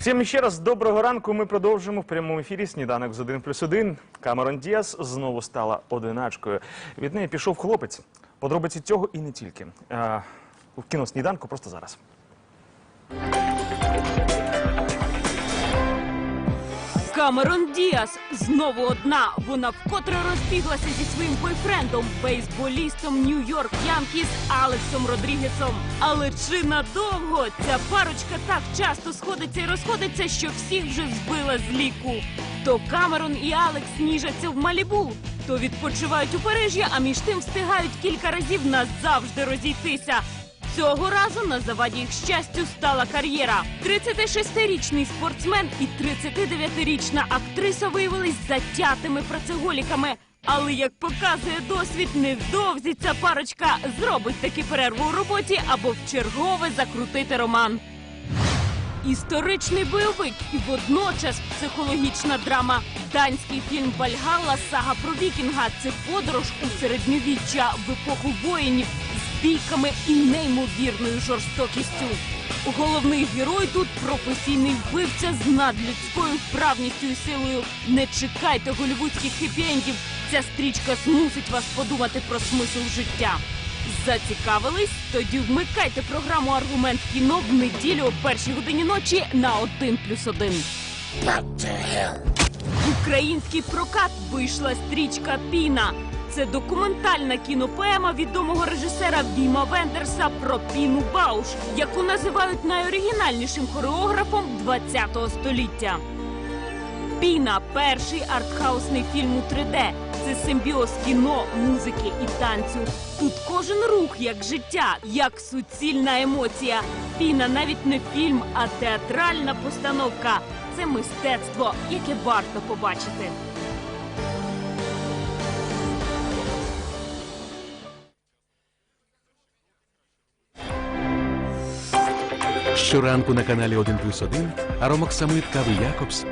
Всім ще раз доброго ранку. Ми продовжимо в прямому ефірі сніданок з 1 плюс 1. Камерон Діас знову стала одиначкою. Від неї пішов хлопець. Подробиці цього і не тільки. А, в кіно сніданку просто зараз. Камерон Діас знову одна. Вона вкотре розбіглася зі своїм бойфрендом, бейсболістом Нью-Йорк Янкіс Алексом Родрігесом. Але чи надовго ця парочка так часто сходиться і розходиться, що всіх вже збила з ліку? То Камерон і Алекс ніжаться в Малібу, то відпочивають у Парижі, а між тим встигають кілька разів назавжди розійтися. Цього разу на заваді їх щастю стала кар'єра. 36-річний спортсмен і 39-річна актриса виявились затятими працеголіками. Але як показує досвід, невдовзі ця парочка зробить таки перерву у роботі або вчергове закрутити роман. Історичний бойовик і водночас психологічна драма. Данський фільм Вальгалла сага про вікінга це подорож у середньовіччя в епоху воїнів бійками і неймовірною жорстокістю. Головний герой тут професійний вбивця з надлюдською вправністю і силою. Не чекайте голівудських хеппі-ендів. Ця стрічка змусить вас подумати про смисл життя. Зацікавились? Тоді вмикайте програму Аргумент кіно в неділю о першій годині ночі на 1 плюс 1. В український прокат вийшла стрічка Піна. Це документальна кінопоема відомого режисера Віма Вендерса про Піну Бауш, яку називають найоригінальнішим хореографом ХХ століття. Піна перший артхаусний фільм у 3D. Це симбіоз кіно, музики і танцю. Тут кожен рух як життя, як суцільна емоція. Піна навіть не фільм, а театральна постановка. Це мистецтво, яке варто побачити. Щоранку на каналі 1 плюс 1 Аромок Самит Кави Якобс